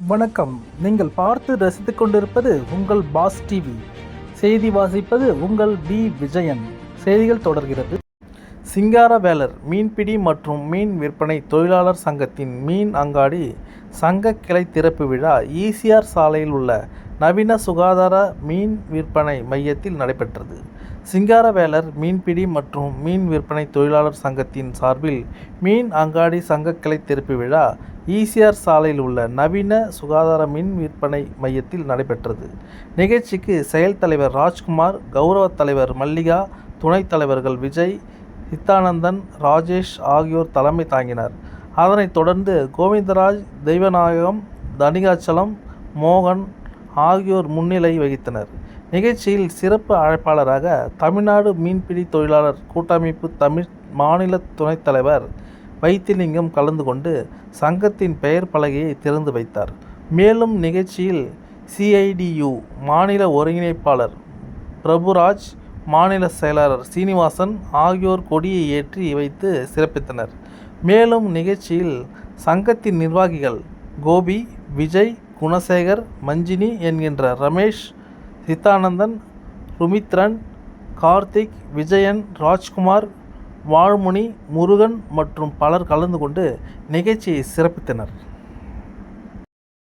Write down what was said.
வணக்கம். நீங்கள் பார்த்து ரசித்து கொண்டிருப்பது உங்கள் பாஸ் டிவி. செய்தி வாசிப்பது உங்கள் பி. விஜயன். செய்திகள் தொடர்கிறது. சிங்காரவேலர் மீன்பிடி மற்றும் மீன் விற்பனை தொழிலாளர் சங்கத்தின் மீன் அங்காடி சங்க கிளை திறப்பு விழா ஈசிஆர் சாலையில் உள்ள நவீன சுகாதார மீன் விற்பனை மையத்தில் நடைபெற்றது. சிங்காரவேலர் மீன்பிடி மற்றும் மீன் விற்பனை தொழிலாளர் சங்கத்தின் சார்பில் மீன் அங்காடி சங்க கிளை திறப்பு விழா ஈசிஆர் சாலையில் உள்ள நவீன சுகாதார மின் விற்பனை மையத்தில் நடைபெற்றது. நிகழ்ச்சிக்கு செயல் தலைவர் ராஜ்குமார் கௌரவ தலைவர் மல்லிகா துணைத் தலைவர்கள் விஜய் சித்தானந்தன் ராஜேஷ் ஆகியோர் தலைமை தாங்கினர். அதனைத் தொடர்ந்து கோவிந்தராஜ் தெய்வநாயகம் தனிகாச்சலம் மோகன் ஆகியோர் முன்னிலை வகித்தனர். நிகழ்ச்சியில் சிறப்பு அழைப்பாளராக தமிழ்நாடு மீன்பிடி தொழிலாளர் கூட்டமைப்பு தமிழ் மாநில துணைத் தலைவர் வைத்திலிங்கம் கலந்து கொண்டு சங்கத்தின் பெயர் பலகையை திறந்து வைத்தார். மேலும் நிகழ்ச்சியில் சிஐடியு மாநில ஒருங்கிணைப்பாளர் பிரபுராஜ் மாநில செயலாளர் சீனிவாசன் ஆகியோர் கொடியை ஏற்றி வைத்து சிறப்பித்தனர். மேலும் நிகழ்ச்சியில் சங்கத்தின் நிர்வாகிகள் கோபி விஜய் குணசேகர் மஞ்சினி என்கின்ற ரமேஷ் சித்தானந்தன் ருமித்ரன் கார்த்திக் விஜயன் ராஜ்குமார் வாழ்முனி முருகன் மற்றும் பலர் கலந்து கொண்டு நிகழ்ச்சியை சிறப்பித்தனர்.